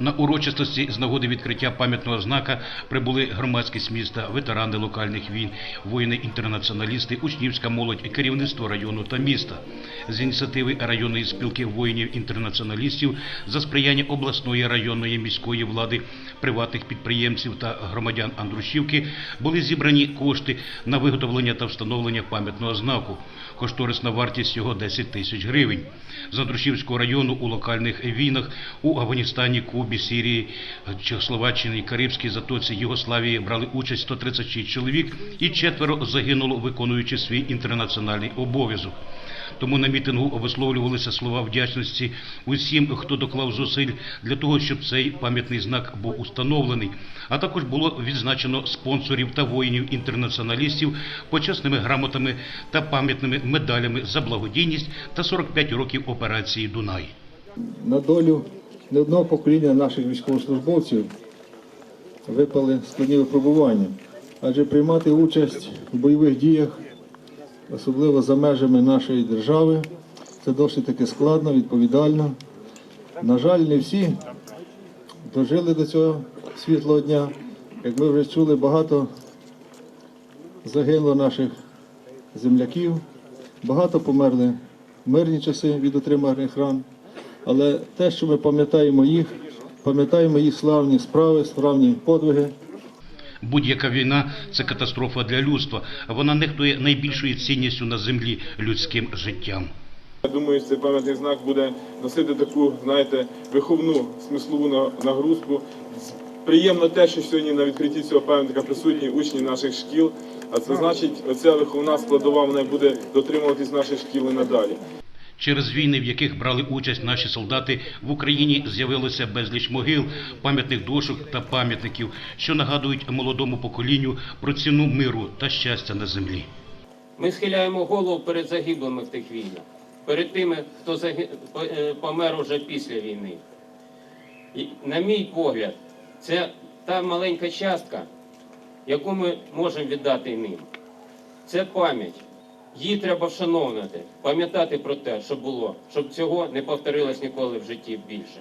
На урочистості з нагоди відкриття пам'ятного знака прибули громадськість міста, ветерани локальних війн, воїни-інтернаціоналісти, учнівська молодь, керівництво району та міста. З ініціативи районної спілки воїнів-інтернаціоналістів за сприяння обласної районної міської влади, приватних підприємців та громадян Андрушівки були зібрані кошти на виготовлення та встановлення пам'ятного знаку. Кошторисна вартість його 10 тисяч гривень. З Андрушівського району у локальних війнах у Афганістані, Кубі, Сирії, Чехословаччині, Карибській Затоці, Югославії брали участь 136 чоловік і четверо загинуло, виконуючи свій інтернаціональний обов'язок. Тому на мітингу висловлювалися слова вдячності усім, хто доклав зусиль для того, щоб цей пам'ятний знак був установлений. А також було відзначено спонсорів та воїнів-інтернаціоналістів почесними грамотами та пам'ятними медалями за благодійність та 45 років операції Дунай. на долю не одного покоління наших військовослужбовців випали складні випробування, адже приймати участь в бойових діях, особливо за межами нашої держави, це досить таки складно, відповідально. На жаль, не всі дожили до цього світлого дня. Як ми вже чули, багато загинуло наших земляків, багато померли в мирні часи від отриманих ран. Але те, що ми пам'ятаємо їх, пам'ятаємо їх славні справи, славні подвиги. Будь-яка війна це катастрофа для людства. Вона нехтує найбільшою цінністю на землі людським життям. Я думаю, цей пам'ятний знак буде носити таку, знаєте, виховну смислову на- нагрузку. Приємно те, що сьогодні на відкритті цього пам'ятника присутні учні наших шкіл. А це значить, оця виховна складова вона буде дотримуватись наших шкіл і надалі. Через війни, в яких брали участь наші солдати, в Україні з'явилося безліч могил, пам'ятних дошок та пам'ятників, що нагадують молодому поколінню про ціну миру та щастя на землі. Ми схиляємо голову перед загиблими в тих війнах, перед тими, хто е, помер уже після війни. І, на мій погляд, це та маленька частка, яку ми можемо віддати ним. Це пам'ять. Її треба вшановувати, пам'ятати про те, що було, щоб цього не повторилось ніколи в житті більше.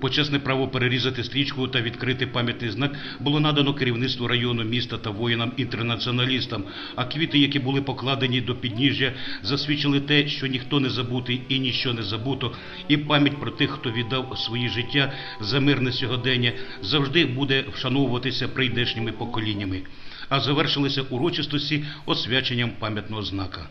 Почесне право перерізати стрічку та відкрити пам'ятний знак було надано керівництву району міста та воїнам-інтернаціоналістам. А квіти, які були покладені до підніжжя, засвідчили те, що ніхто не забутий і ніщо не забуто, і пам'ять про тих, хто віддав свої життя за мирне сьогодення, завжди буде вшановуватися прийдешніми поколіннями. А завершилися урочистості освяченням пам'ятного знака.